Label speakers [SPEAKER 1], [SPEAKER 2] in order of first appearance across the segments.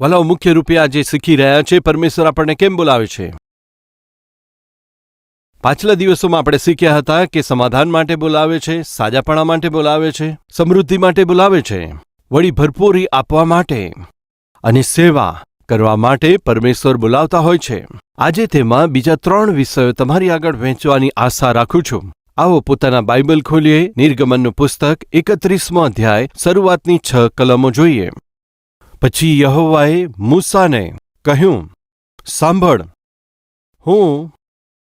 [SPEAKER 1] વલાઓ મુખ્ય રૂપે આજે શીખી રહ્યા છે, પરમેશ્વર આપણને કેમ બોલાવે છે? પાછલા દિવસોમાં આપણે શીખ્યા હતા કે સમાધાન માટે બોલાવે છે, સાજાપણા માટે બોલાવે છે, સમૃદ્ધિ માટે બોલાવે છે, વળી ભરપૂરી આપવા માટે અને સેવા કરવા માટે પરમેશ્વર બોલાવતા હોય છે. આજે તેમાં બીજા ત્રણ વિષયો તમારી આગળ વહેંચવાની આશા રાખું છું. આવો પોતાના બાઇબલ ખોલીએ, નિર્ગમનનું પુસ્તક એકત્રીસમો અધ્યાય, શરૂઆતની છ કલમો જોઈએ. પછી યહોવાએ મૂસાને કહ્યું, સાંભળ, હું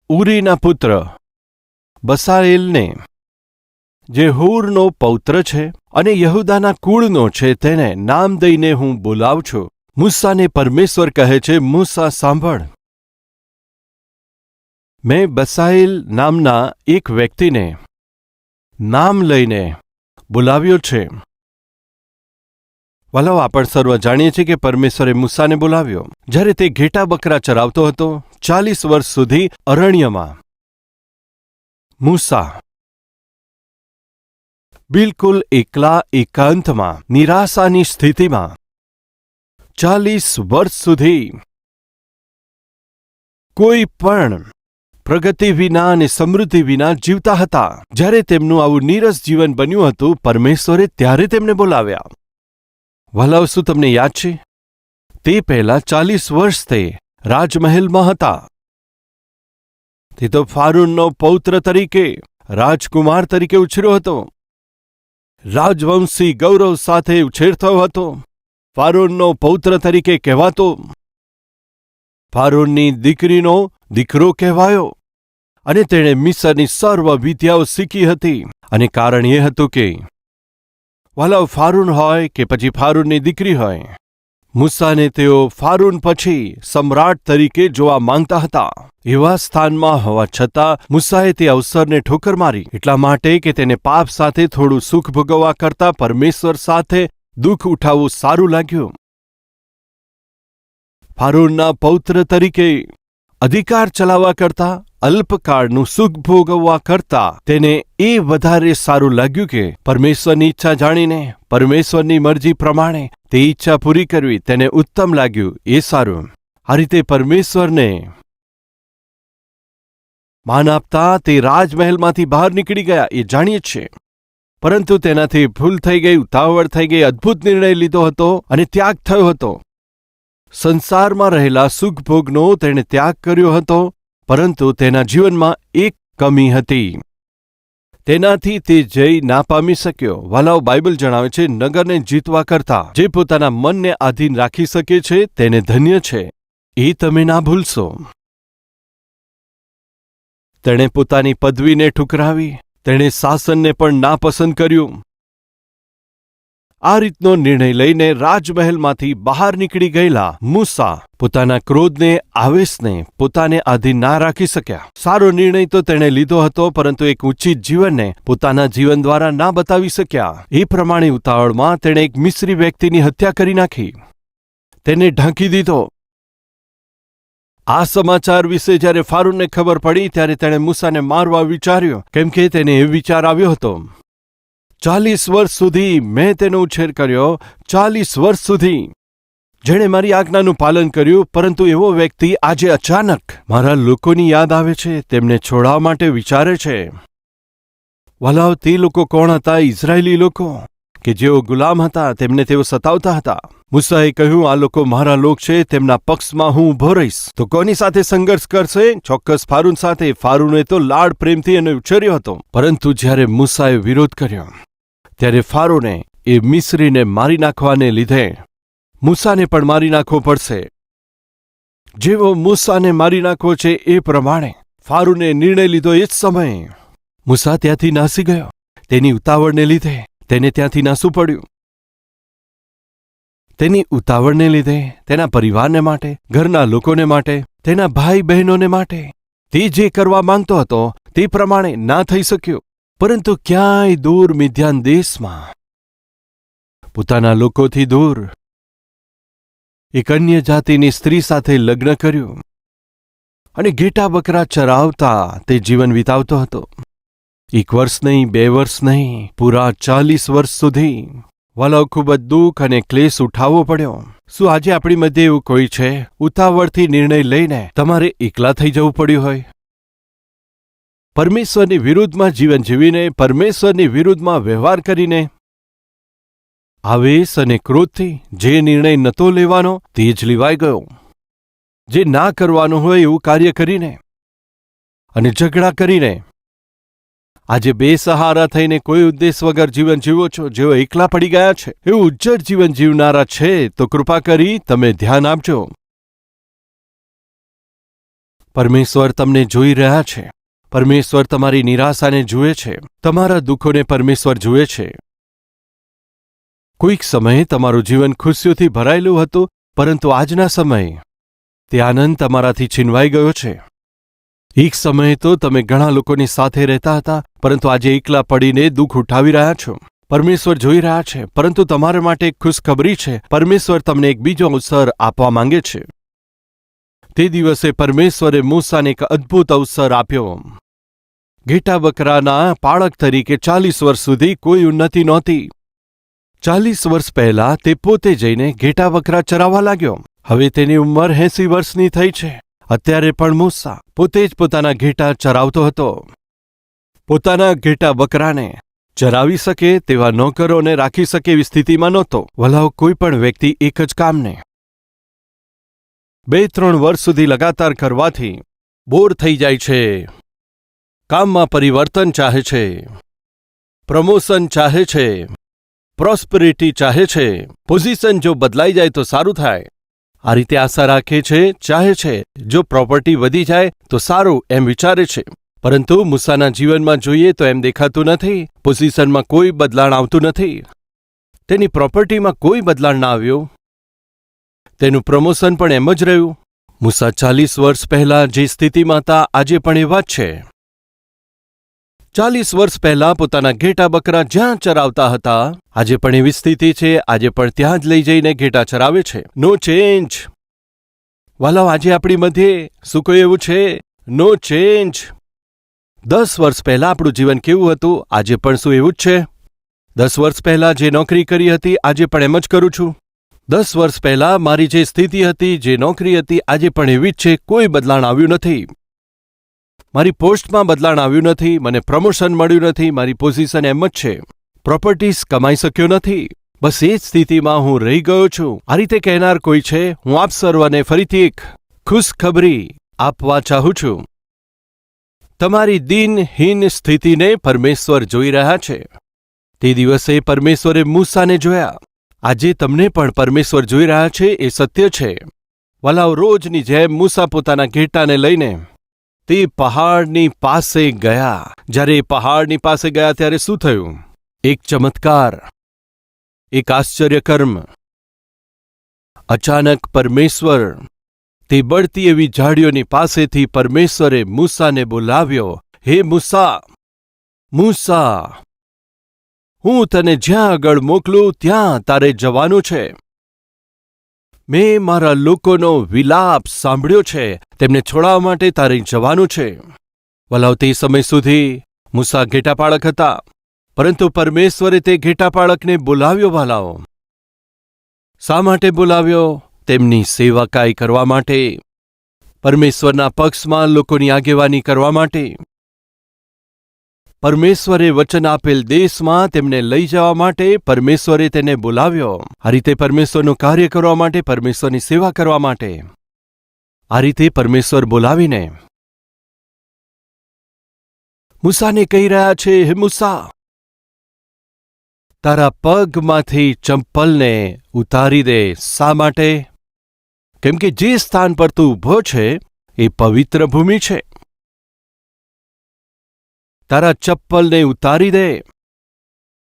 [SPEAKER 1] ઉરીના પુત્ર બસાએલને, જે હૂરનો પૌત્ર છે અને યહુદાના કુળનો છે, તેને નામ દઈને હું બોલાવું છું. મૂસાને પરમેશ્વર કહે છે, મૂસા, સાંભળ. મેં બસાએલ નામના એક વ્યક્તિને નામ લઈને બોલાવ્યો છે. વલાવ આપણ સર્વ જાણીએ છીએ કે પરમેશ્વરે મૂસાને બોલાવ્યો. જ્યારે તે ઘેટા બકરા ચરાવતો હતો, ચાલીસ વર્ષ સુધી અરણ્યમાં. મૂસા. બિલકુલ એકલા એકાંતમાં, નિરાશાની સ્થિતિમાં. ચાલીસ વર્ષ સુધી. કોઈ પણ પ્રગતિ વિના અને સમૃદ્ધિ વિના જીવતા હતા. જ્યારે તેમનું આવું નીરસ જીવન બન્યું હતું, પરમેશ્વરે ત્યારે તેમને બોલાવ્યા. વલાવ, શું તમને યાદ છે? તે પહેલા ચાલીસ વર્ષ તે રાજમહેલમાં હતા. તે તો ફારૂનનો પૌત્ર તરીકે, રાજકુમાર તરીકે ઉછર્યો હતો. રાજવંશી ગૌરવ સાથે ઉછેર થયો હતો. ફારૂનનો પૌત્ર તરીકે કહેવાતો. ફારૂનની દીકરીનો દીકરો કહેવાયો. અને તેણે મિસરની સર્વ વિદ્યાઓ શીખી હતી. અને કારણ એ હતું કે વાલાવ ફારૂન હોય કે પછી ફારૂનની દીકરી હોય. મૂસાને તેઓ ફારૂન પછી સમ્રાટ તરીકે જોવા માંગતા હતા. એવા સ્થાનમાં હોવા છતાં મૂસાએ તે અવસરને ઠોકર મારી. એટલા માટે કે તેને પાપ સાથે થોડું સુખ ભોગવવા કરતા પરમેશ્વર સાથે દુઃખ ઉઠાવવું સારું લાગ્યું. ફારૂનના પૌત્ર તરીકે અધિકાર ચલાવવા કરતા અલ્પકાળનું સુખ ભોગવવા કરતા તેને એ વધારે સારું લાગ્યું કે પરમેશ્વરની ઈચ્છા જાણીને, પરમેશ્વરની મરજી પ્રમાણે તે ઈચ્છા પૂરી કરવી તેને ઉત્તમ લાગ્યું, એ સારું. આ રીતે પરમેશ્વરને માન આપતા તે રાજમહેલમાંથી બહાર નીકળી ગયા, એ જાણીએ છીએ. પરંતુ તેનાથી ભૂલ થઈ ગઈ, ઉતાવળ થઈ ગઈ, અદ્ભુત નિર્ણય લીધો હતો અને ત્યાગ થયો હતો. સંસારમાં રહેલા સુખભોગનો તેણે ત્યાગ કર્યો હતો પરંતુ તેના જીવનમાં એક કમી હતી. તેનાથી તે જય ના પામી શક્યો. વાલાઓ બાઇબલ જણાવે છે, નગરને જીતવા કરતા જે પોતાના મનને આધીન રાખી શકે છે, તેને ધન્ય છે. એ તમે ના ભૂલશો. તેણે પોતાની પદવીને ઠુકરાવી. તેણે શાસનને પણ નાપસંદ કર્યું. આ રીતનો નિર્ણય લઈને રાજમહેલમાંથી બહાર નીકળી ગયેલા મૂસા પોતાના ક્રોધને, આવેશને પોતાને આધીન ના રાખી શક્યા. સારો નિર્ણય તો તેણે લીધો હતો, પરંતુ એક ઉચિત જીવનને પોતાના જીવન દ્વારા ના બતાવી શક્યા. એ પ્રમાણે ઉતાવળમાં તેણે એક મિશ્રી વ્યક્તિની હત્યા કરી નાખી. તેને ઢાંકી દીધો. આ સમાચાર વિશે જ્યારે ફારૂનને ખબર પડી, ત્યારે તેણે મૂસાને મારવા વિચાર્યો, કેમ કે તેને એ વિચાર આવ્યો હતો. ચાલીસ વર્ષ સુધી મેં તેનો ઉછેર કર્યો, ચાલીસ વર્ષ સુધી. જેણે મારી આજ્ઞાનું પાલન કર્યું, પરંતુ એવો વ્યક્તિ આજે અચાનક મારા લોકોની યાદ આવે છે, તેમને છોડાવવા માટે વિચારે છે. વલાવ તે લોકો કોણ હતા? ઇઝરાયેલી લોકો? કે જેઓ ગુલામ હતા, તેમને તેઓ સતાવતા હતા? મુસાએ કહ્યું, આ લોકો મારા લોક છે, તેમના પક્ષમાં હું ઊભો રહીશ. તો કોની સાથે સંઘર્ષ કરશે? ચોક્કસ ફારૂન સાથે. ફારૂને તો લાડ પ્રેમથી એને ઉછેર્યો હતો. પરંતુ જ્યારે મુસાએ વિરોધ કર્યો ત્યારે ફારોને એ મિસરીને મારી નાખવાને લીધે મૂસાને પણ મારી નાખવો પડશે. જેવો મૂસાને મારી નાખવો છે એ પ્રમાણે ફારૂને નિર્ણય લીધો એ જ સમયે મૂસા ત્યાંથી નાસી ગયો. તેની ઉતાવળને લીધે તેને ત્યાંથી નાસવું પડ્યું. તેની ઉતાવળને લીધે તેના પરિવારને માટે, ઘરના લોકોને માટે, તેના ભાઈ બહેનોને માટે તે જે કરવા માંગતો હતો તે પ્રમાણે ના થઈ શક્યું. પરંતુ ક્યાંય દૂર મિધ્યાન દેશમાં? પોતાના લોકોથી દૂર? એક અન્ય જાતિની સ્ત્રી સાથે લગ્ન કર્યું અને ઘેટા બકરા ચરાવતા તે જીવન વિતાવતો હતો. એક વર્ષ નહીં, બે વર્ષ નહીં, પૂરા ચાલીસ વર્ષ સુધી. વાલો, ખૂબ જ દુઃખ અને ક્લેશ ઉઠાવવો પડ્યો. શું આજે આપણી મધ્ય એવું કોઈ છે? ઉતાવળથી નિર્ણય લઈને તમારે એકલા થઈ જવું પડ્યું હોય? પરમેશ્વરની વિરુદ્ધમાં જીવન જીવીને, પરમેશ્વરની વિરુદ્ધમાં વ્યવહાર કરીને. આવેશ અને ક્રોધથી જે નિર્ણય નહોતો લેવાનો, તે જ લેવાઈ ગયો. જે ના કરવાનું હોય એવું કાર્ય કરીને અને ઝઘડા કરીને. આજે બેસહારા થઈને કોઈ ઉદ્દેશ વગર જીવન જીવો છો, જેઓ એકલા પડી ગયા છે. એવું ઉજ્જડ જીવન જીવનારા છે, તો કૃપા કરી તમે ધ્યાન આપજો. પરમેશ્વર તમને જોઈ રહ્યા છે. પરમેશ્વર તમારી નિરાશાને જુએ છે. તમારા દુઃખોને પરમેશ્વર જુએ છે. કોઈક સમયે તમારું જીવન ખુશીઓથી ભરાયેલું હતું, પરંતુ આજના સમયે તે આનંદ તમારાથી છીનવાઈ ગયો છે. એક સમયે તો તમે ઘણા લોકોની સાથે રહેતા હતા, પરંતુ આજે એકલા પડીને દુઃખ ઉઠાવી રહ્યા છો. પરમેશ્વર જોઈ રહ્યા છે, પરંતુ તમારા માટે એક ખુશખબરી છે. પરમેશ્વર તમને એક બીજો અવસર આપવા માંગે છે. તે દિવસે પરમેશ્વરે મૂસાને એક અદ્ભુત અવસર આપ્યો. ઘેટા બકરાના પાળક તરીકે ચાલીસ વર્ષ સુધી કોઈ ઉન્નતિ નહોતી. ચાલીસ વર્ષ પહેલા તે પોતે જઈને ઘેટા બકરા ચરાવવા લાગ્યો. હવે તેની ઉંમર એંસી વર્ષની થઈ છે. અત્યારે પણ મૂસા પોતે જ પોતાના ઘેટા ચરાવતો હતો. પોતાના ઘેટા બકરાને ચરાવી શકે તેવા નોકરોને રાખી શકે એવી સ્થિતિમાં નહોતો. વલાવ કોઈ પણ વ્યક્તિ એક જ કામને બે ત્રણ વર્ષ સુધી લગાતાર કરવાથી બોર થઈ જાય છે. કામમાં પરિવર્તન ચાહે છે. પ્રમોશન ચાહે છે. પ્રોસ્પરિટી ચાહે છે. પોઝિશન જો બદલાઈ જાય તો સારું થાય. આ રીતે આશા રાખે છે, ચાહે છે. જો પ્રોપર્ટી વધી જાય તો સારું એમ વિચારે છે. પરંતુ મુસાના જીવનમાં જોઈએ તો એમ દેખાતું નથી. પોઝિશનમાં કોઈ બદલાણ આવતું નથી. તેની પ્રોપર્ટીમાં કોઈ બદલાણ ના આવ્યું. તેનું પ્રમોશન પણ એમ જ રહ્યું. મુસા ચાલીસ વર્ષ પહેલા જે સ્થિતિમાં હતા આજે પણ એવા જ છે. ચાલીસ વર્ષ પહેલા પોતાના ઘેટા બકરા જ્યાં ચરાવતા હતા, આજે પણ એવી સ્થિતિ છે, આજે પણ ત્યાં જ લઈ જઈને ઘેટા ચરાવે છે. નો ચેન્જ વાલાવ આજે આપણી મધ્યે શું કોઈ એવું છે? નો ચેન્જ દસ વર્ષ પહેલા આપણું જીવન કેવું હતું? આજે પણ શું એવું જ છે? દસ વર્ષ પહેલા જે નોકરી કરી હતી, આજે પણ એમ જ કરું છું. દસ વર્ષ પહેલા મારી જે સ્થિતિ હતી, જે નોકરી હતી, આજે પણ એવી જ છે, કોઈ બદલાણ આવ્યું નથી. મારી પોસ્ટમાં બદલાણ આવ્યું નથી, મને પ્રમોશન મળ્યું નથી, મારી પોઝિશન એમ જ છે. પ્રોપર્ટીઝ કમાઈ શક્યો નથી. બસ એ જ સ્થિતિમાં હું રહી ગયો છું. આ રીતે કહેનાર કોઈ છે? હું આપ સર્વને ફરીથી એક ખુશખબરી આપવા ચાહું છું. તમારી દિનહીન સ્થિતિને પરમેશ્વર જોઈ રહ્યા છે. તે દિવસે પરમેશ્વરે મૂસાને જોયા. આજે તમને પણ પરમેશ્વર જોઈ રહ્યા છે, એ સત્ય છે. વલાવ રોજની જેમ મૂસા પોતાના ઘેટાને લઈને તે પહાડની પાસે ગયા. જ્યારે એ પહાડની પાસે ગયા ત્યારે શું થયું? એક ચમત્કાર, એક આશ્ચર્યકર્મ. અચાનક પરમેશ્વર તે બળતી એવી ઝાડીઓની પાસેથી પરમેશ્વરે મૂસાને બોલાવ્યો, હે મૂસા! મૂસા! હું તને જ્યાં આગળ મોકલું, ત્યાં તારે જવાનું છે. મેં મારા લોકોનો વિલાપ સાંભળ્યો છે. તેમને છોડાવવા માટે તારે જવાનું છે. વલાવ તે સમય સુધી મૂસા ઘેટાપાળક હતા. પરંતુ પરમેશ્વરે તે ઘેટાપાળકને બોલાવ્યો વાલાઓ શા માટે બોલાવ્યો? તેમની સેવાકાઈ કરવા માટે. પરમેશ્વરના પક્ષમાં લોકોની આગેવાની કરવા માટે. પરમેશ્વરે વચન આપેલ દેશમાં તેમને લઈ જવા માટે પરમેશ્વરે તેને બોલાવ્યો. આ રીતે પરમેશ્વરનું કાર્ય કરવા માટે, પરમેશ્વરની સેવા કરવા માટે. આ રીતે પરમેશ્વર બોલાવીને, મૂસાને કહી રહ્યા છે, હે મૂસા, તારા પગમાંથી ચંપલને ઉતારી દે. શા માટે? કેમ કે જે સ્થાન પર તું ઊભો છે, એ પવિત્ર ભૂમિ છે. તારા ચપ્પલને ઉતારી દે.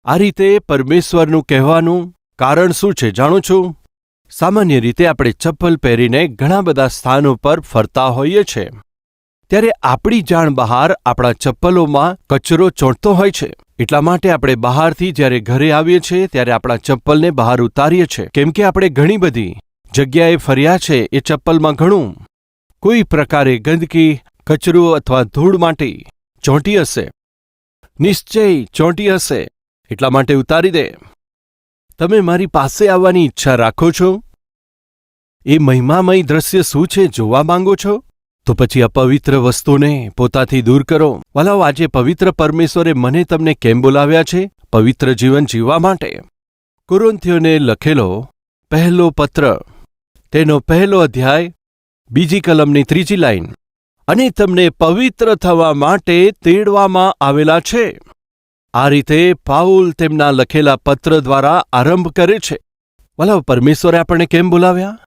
[SPEAKER 1] આ રીતે પરમેશ્વરનું કહેવાનું કારણ શું છે જાણું છું? સામાન્ય રીતે આપણે ચપ્પલ પહેરીને ઘણા બધા સ્થાનો પર ફરતા હોઈએ છે. ત્યારે આપણી જાણ બહાર આપણા ચપ્પલોમાં કચરો ચોંટતો હોય છે. એટલા માટે આપણે બહારથી જ્યારે ઘરે આવીએ છીએ ત્યારે આપણા ચપ્પલને બહાર ઉતારીએ છીએ. કેમ કે આપણે ઘણી બધી જગ્યાએ ફર્યા છે એ ચપ્પલમાં ઘણું. કોઈ પ્રકારે ગંદકી, કચરો અથવા ધૂળ માટી ચોંટી હશે. નિશ્ચય ચોંટી હશે. એટલા માટે ઉતારી દે. તમે મારી પાસે આવવાની ઈચ્છા રાખો છો? એ મહિમામય દ્રશ્ય શું છે જોવા માંગો છો? તો પછી અપવિત્ર વસ્તુને પોતાથી દૂર કરો. વલાઓ, આજે પવિત્ર પરમેશ્વરે મને તમને કેમ બોલાવ્યા છે? પવિત્ર જીવન જીવવા માટે. કુરુંથીઓને લખેલો પહેલો પત્ર. તેનો પહેલો અધ્યાય, બીજી કલમની ત્રીજી લાઈન. અને તમને પવિત્ર થવા માટે તેડવામાં આવેલા છે. આ રીતે પાઉલ તેમના લખેલા પત્ર દ્વારા આરંભ કરે છે. વલાવ પરમેશ્વરે આપણને કેમ બોલાવ્યા?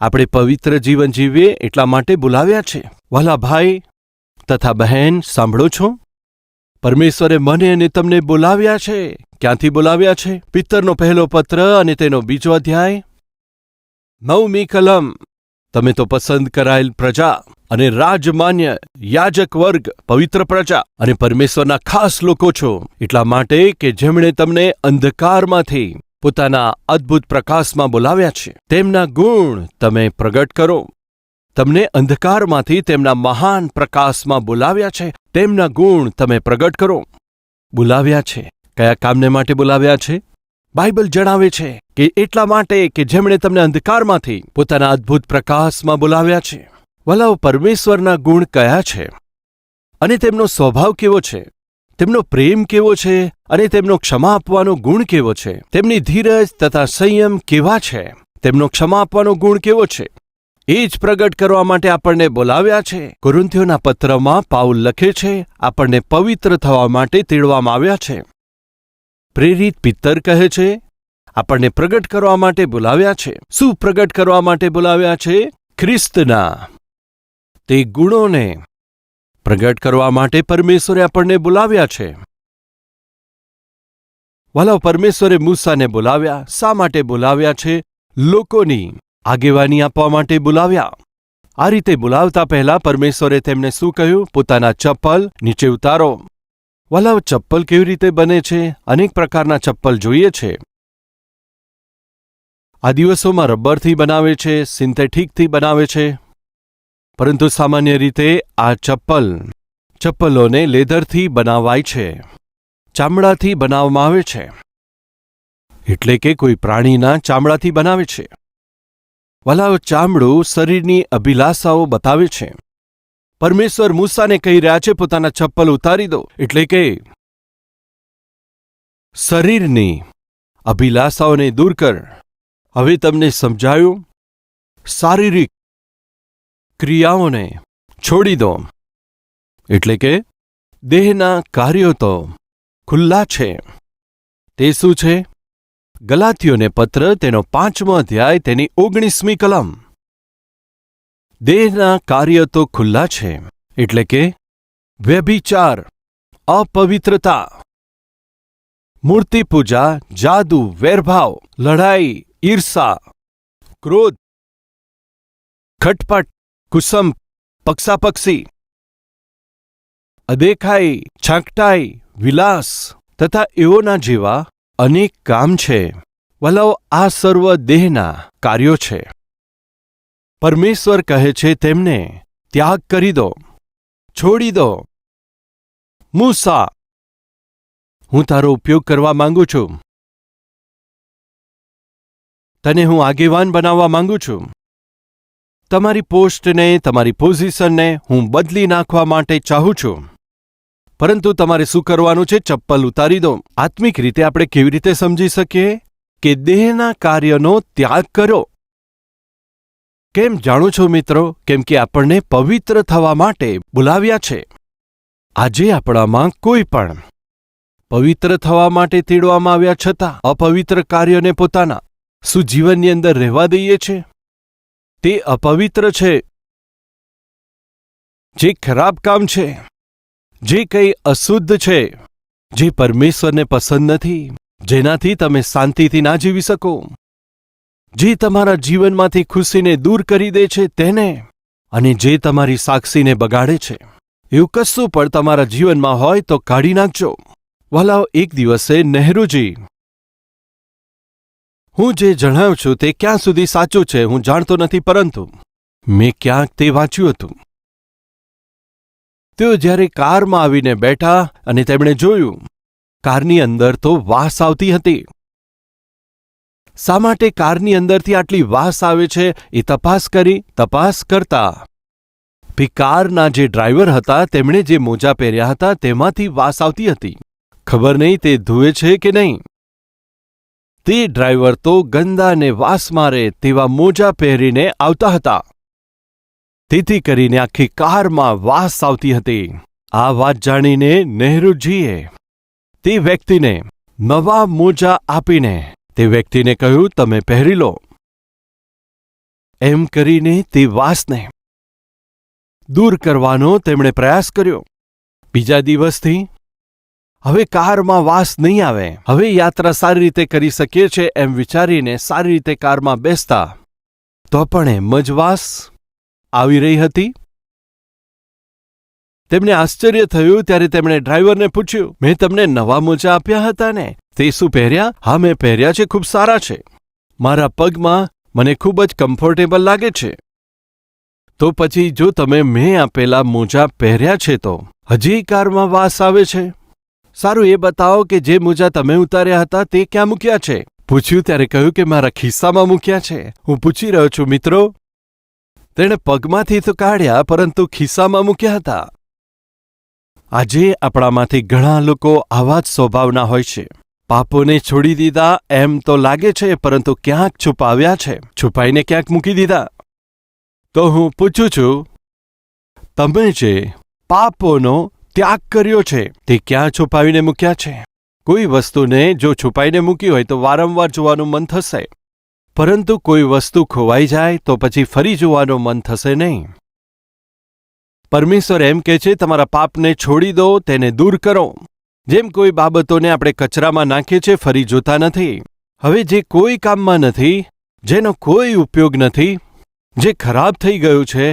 [SPEAKER 1] આપણે પવિત્ર જીવન જીવીએ એટલા માટે બોલાવ્યા છે. વાલા ભાઈ, તથા બહેન, સાંભળો છો? પરમેશ્વરે મને અને તમને બોલાવ્યા છે. ક્યાંથી બોલાવ્યા છે? પિત્તરનો પહેલો પત્ર અને તેનો બીજો અધ્યાય. નવમી કલમ. તમે તો પસંદ કરાયેલ પ્રજા અને રાજમાન્ય, યાજક વર્ગ, પવિત્ર પ્રજા અને પરમેશ્વરના ખાસ લોકો છો. એટલા માટે કે જેમણે તમને અંધકારમાંથી પોતાના અદ્ભુત પ્રકાશમાં બોલાવ્યા છે. તેમના ગુણ તમે પ્રગટ કરો. તમને અંધકારમાંથી તેમના મહાન પ્રકાશમાં બોલાવ્યા છે. તેમના ગુણ તમે પ્રગટ કરો. બોલાવ્યા છે. કયા કામને માટે બોલાવ્યા છે? બાઇબલ જણાવે છે કે એટલા માટે કે જેમણે તમને અંધકારમાંથી પોતાના અદ્ભુત પ્રકાશમાં બોલાવ્યા છે. વલાઓ પરમેશ્વરના ગુણ કયા છે? અને તેમનો સ્વભાવ કેવો છે? તેમનો પ્રેમ કેવો છે? અને તેમનો ક્ષમા આપવાનો ગુણ કેવો છે? તેમની ધીરજ તથા સંયમ કેવા છે? તેમનો ક્ષમા આપવાનો ગુણ કેવો છે? એ જ પ્રગટ કરવા માટે આપણને બોલાવ્યા છે. કુરુંથીઓના પત્રમાં પાઉલ લખે છે, આપણને પવિત્ર થવા માટે તેડવામાં આવ્યા છે. પ્રેરિત પિત્તર કહે છે, આપણને પ્રગટ કરવા માટે બોલાવ્યા છે. શું પ્રગટ કરવા માટે બોલાવ્યા છે? ખ્રિસ્તના. તે ગુણોને પ્રગટ કરવા માટે પરમેશ્વરે આપણને બોલાવ્યા છે. વાલાવ પરમેશ્વરે મૂસાને બોલાવ્યા. શા માટે બોલાવ્યા છે? લોકોની આગેવાની આપવા માટે બોલાવ્યા. આ રીતે બોલાવતા પહેલા પરમેશ્વરે તેમને શું કહ્યું? પોતાના ચપ્પલ નીચે ઉતારો. વાલાવ ચપ્પલ કેવી રીતે બને છે? અનેક પ્રકારના ચપ્પલ જોઈએ છે. આ દિવસોમાં રબરથી બનાવે છે, સિન્થેટિકથી બનાવે છે. પરંતુ સામાન્ય રીતે આ ચપ્પલ ચપ્પલોને લેધરથી બનાવાય છે. ચામડાથી બનાવવામાં આવે છે. એટલે કે કોઈ પ્રાણીના ચામડાથી બનાવે છે. વલાવ ચામડું શરીરની અભિલાષાઓ બતાવે છે. પરમેશ્વર મૂસાને કહી રહ્યા છે, પોતાના ચપ્પલ ઉતારી દો. એટલે કે, શરીરની અભિલાષાઓને દૂર કર. હવે તમને સમજાયું? શારીરિક ક્રિયાઓને છોડી દો. એટલે કે, દેહના કાર્યો તો ખુલ્લા છે. તે શું છે? ગલાતીઓને પત્ર, તેનો પાંચમો અધ્યાય, તેની ઓગણીસમી કલમ. દેહના કાર્ય તો ખુલ્લા છે, એટલે કે વ્યભિચાર, અપવિત્રતા, મૂર્તિપૂજા, જાદુ, વેરભાવ, લડાઈ, ઈર્ષા, ક્રોધ, ખટપટ, કુસમ, પક્ષાપક્ષી, અદેખાઈ, છાંકટાઈ, વિલાસ તથા એઓના જેવા અનેક કામ છે. વલાઓ આ સર્વ દેહના કાર્યો છે. પરમેશ્વર કહે છે તેમને, ત્યાગ કરી દો, છોડી દો. મૂસા, હું તારો ઉપયોગ કરવા માંગુ છું. તને હું આગેવાન બનાવવા માંગુ છું. તમારી પોસ્ટને, તમારી પોઝિશનને હું બદલી નાખવા માટે ચાહું છું. પરંતુ તમારે શું કરવાનું છે? ચપ્પલ ઉતારી દો. આત્મિક રીતે આપણે કેવી રીતે સમજી શકીએ? કે દેહના કાર્યનો ત્યાગ કરો. કેમ જાણો છો મિત્રો? કેમ કે આપણને પવિત્ર થવા માટે બોલાવ્યા છે. આજે આપણામાં કોઈ પણ પવિત્ર થવા માટે તેડવામાં આવ્યા છતાં અપવિત્ર કાર્યોને પોતાના શું જીવનની અંદર રહેવા દઈએ છે. તે અપવિત્ર છે. જે ખરાબ કામ છે. જે કંઈ અશુદ્ધ છે. જે પરમેશ્વરને પસંદ નથી. જેનાથી તમે શાંતિથી ના જીવી શકો. જે તમારા જીવનમાંથી ખુશીને દૂર કરી દે છે તેને અને જે તમારી સાક્ષીને બગાડે છે. એવું કશું પણ તમારા જીવનમાં હોય તો કાઢી નાખજો. વલાવ એક દિવસે નહેરુજી, હું જે જણાવું છું તે ક્યાં સુધી સાચું છે હું જાણતો નથી પરંતુ મેં ક્યાંક તે વાંચ્યું હતું. તેઓ જ્યારે કારમાં આવીને બેઠા અને તેમણે જોયું, કારની અંદર તો વાસ આવતી હતી. શા માટે કારની અંદરથી આટલી વાસ આવે છે એ તપાસ કરી તપાસ કરતા. ભી કારના જે ડ્રાઈવર હતા, તેમણે જે મોજા પહેર્યા હતા, તેમાંથી વાસ આવતી હતી. ખબર નહીં તે ધુએ છે કે નહીં. તે ડ્રાઈવર તો ગંદાને વાસ મારે તેવા મોજા પહેરીને આવતા હતા. તેથી કરીને આખી કારમાં વાસ આવતી હતી. આ વાત જાણીને નહેરુજીએ તે વ્યક્તિને નવા મોજા આપીને તે વ્યક્તિને કહ્યું, તમે પહેરી લો. એમ કરીને તે વાસને દૂર કરવાનો તેમણે પ્રયાસ કર્યો. બીજા દિવસથી હવે કારમાં વાસ નહીં આવે. હવે યાત્રા સારી રીતે કરી શકીએ છે એમ વિચારીને સારી રીતે કારમાં બેસતા તો પણ એમ જ વાસ આવી રહી હતી. તેમને આશ્ચર્ય થયું ત્યારે તેમણે ડ્રાઈવરને પૂછ્યું, મેં તમને નવા મોજા આપ્યા હતા ને? તે શું પહેર્યા? હા, મેં પહેર્યા છે, ખૂબ સારા છે. મારા પગમાં મને ખૂબ જ કમ્ફર્ટેબલ લાગે છે. તો પછી જો તમે મેં આપેલા મોજા પહેર્યા છે તો? હજી કારમાં વાસ આવે છે? સારું, એ બતાવો કે જે મોજા તમે ઉતાર્યા હતા તે ક્યાં મૂક્યા છે? પૂછ્યું ત્યારે કહ્યું કે, મારા ખિસ્સામાં મૂક્યા છે. હું પૂછી રહ્યો છું, મિત્રો. તેણે પગમાંથી તો કાઢ્યા, પરંતુ ખિસ્સામાં મૂક્યા હતા. આજે આપણામાંથી ઘણા લોકો આવા જ સ્વભાવના હોય છે. પાપોને છોડી દીધા એમ તો લાગે છે, પરંતુ ક્યાંક છુપાવ્યા છે. છુપાઈને ક્યાંક મૂકી દીધા. તો હું પૂછું છું, તમે જે પાપોનો ત્યાગ કર્યો છે, તે ક્યાં છુપાવીને મૂક્યા છે? કોઈ વસ્તુને જો છુપાઈને મૂકી હોય તો વારંવાર જોવાનું મન થશે. પરંતુ કોઈ વસ્તુ ખોવાઈ જાય તો પછી ફરી જોવાનું મન થશે નહીં. પરમેશ્વર એમ કહે છે, તમારા પાપને છોડી દો, તેને દૂર કરો. જેમ કોઈ બાબતોને આપણે કચરામાં નાખીએ છીએ, ફરી જોતા નથી. હવે જે કોઈ કામમાં નથી, જેનો કોઈ ઉપયોગ નથી, જે ખરાબ થઈ ગયું છે,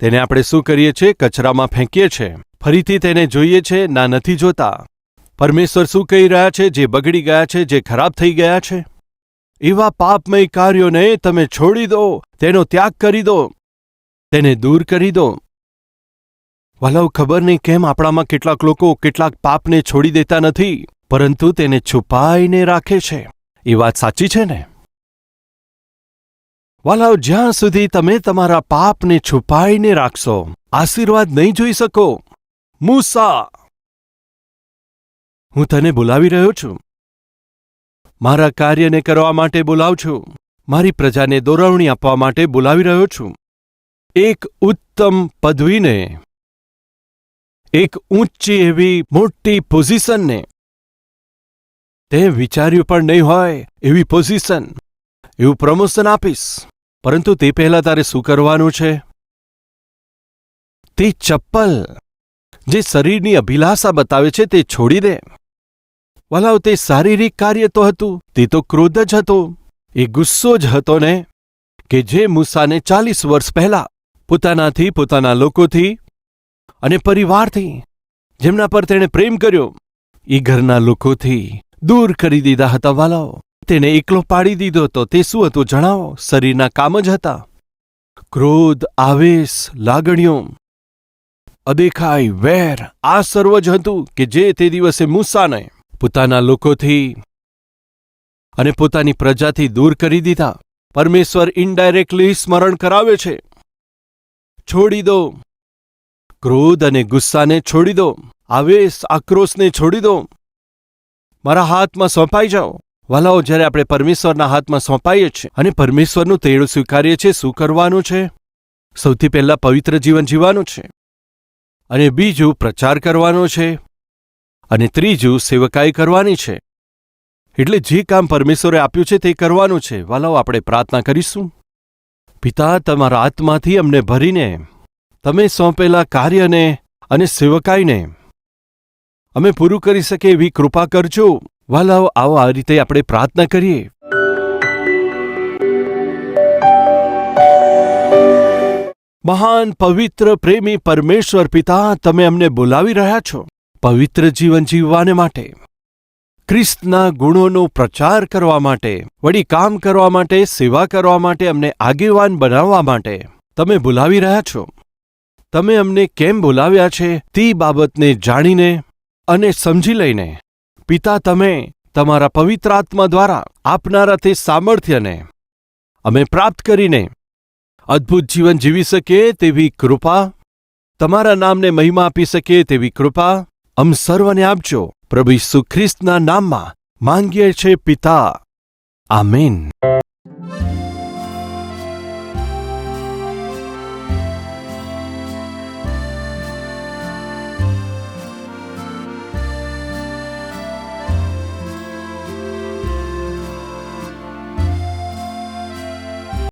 [SPEAKER 1] તેને આપણે શું કરીએ છીએ? કચરામાં ફેંકીએ છીએ. ફરીથી તેને જોઈએ છે, ના નથી જોતા. પરમેશ્વર શું કહી રહ્યા છે? જે બગડી ગયા છે, જે ખરાબ થઈ ગયા છે. એવા પાપમય કાર્યોને તમે છોડી દો, તેનો ત્યાગ કરી દો, તેને દૂર કરી દો. વાલાવ ખબર નહીં કેમ આપણામાં કેટલાક લોકો કેટલાક પાપને છોડી દેતા નથી, પરંતુ તેને છુપાઈને રાખે છે. એ વાત સાચી છે ને? વાલાવ, જ્યાં સુધી તમે તમારા પાપને છુપાઈને રાખશો, આશીર્વાદ નહીં જોઈ શકો. મૂસા! હું તને બોલાવી રહ્યો છું. મારા કાર્યને કરવા માટે બોલાવ છું. મારી પ્રજાને દોરવણી આપવા માટે બોલાવી રહ્યો છું. એક ઉત્તમ પદવીને એક ઊંચી એવી મોટી પોઝિશનને. તે વિચાર્યું પણ નહીં હોય એવી પોઝિશન. એવું પ્રમોશન આપીશ. પરંતુ તે પહેલા તારે શું કરવાનું છે? તે ચપ્પલ જે શરીરની અભિલાષા બતાવે છે તે છોડી દે. વલાવ, તે શારીરિક કાર્ય તો હતું, તે તો ક્રોધ જ હતો. એ ગુસ્સો જ હતો ને, કે જે મૂસાને ચાલીસ વર્ષ પહેલા પોતાનાથી પોતાના લોકોથી અને પરિવારથી, જેમના પર તેણે પ્રેમ કર્યો, એ ઘરના લોકોથી દૂર કરી દીધા હતા વાલાઓ. તેને એકલો પાડી દીધો તો તે શું હતું જણાવો? શરીરના કામ જ હતા. ક્રોધ, આવેશ, લાગણીઓ. અદેખાઈ, વેર, આ સર્વ જ હતું કે જે તે દિવસે મૂસાને પોતાના લોકોથી અને પોતાની પ્રજાથી દૂર કરી દીધા. પરમેશ્વર ઇનડાયરેક્ટલી સ્મરણ કરાવે છે. છોડી દો. ક્રોધ અને ગુસ્સાને છોડી દો. આવેશ, આક્રોશને છોડી દો. મારા હાથમાં સોંપાઈ જાઓ. વાલાઓ, જ્યારે આપણે પરમેશ્વરના હાથમાં સોંપાઈએ છીએ અને પરમેશ્વરનું તેડું સ્વીકારીએ છીએ, શું કરવાનું છે? સૌથી પહેલાં પવિત્ર જીવન જીવવાનું છે અને બીજું પ્રચાર કરવાનો છે અને ત્રીજું સેવકાઈ કરવાની છે. એટલે જે કામ પરમેશ્વરે આપ્યું છે તે કરવાનું છે. વાલાઓ, આપણે પ્રાર્થના કરીશું. પિતા, તમારા આત્માથી અમને ભરીને તમે સોંપેલા કાર્યને અને સેવકાઈને અમે પૂરું કરી શકીએ એવી કૃપા કરજો. વાલાઓ આવો આ રીતે આપણે પ્રાર્થના કરીએ. મહાન, પવિત્ર, પ્રેમી પરમેશ્વર પિતા, તમે અમને બોલાવી રહ્યા છો પવિત્ર જીવન જીવવાને માટે, ખ્રિસ્તના ગુણોનો પ્રચાર કરવા માટે, વળી કામ કરવા માટે, સેવા કરવા માટે, અમને આગેવાન બનાવવા માટે તમે બોલાવી રહ્યા છો. તમે અમને કેમ બોલાવ્યા છે તે બાબતને જાણીને અને સમજી લઈને. પિતા, તમે તમારા પવિત્ર આત્મા દ્વારા આપનારા તે સામર્થ્યને અમે પ્રાપ્ત કરીને અદ્ભુત જીવન જીવી શકીએ તેવી કૃપા, તમારા નામને મહિમા આપી શકીએ તેવી કૃપા અમ સર્વને આપજો. પ્રભુ ખ્રિસ્તના નામમાં માંગીએ છે પિતા. આમેન.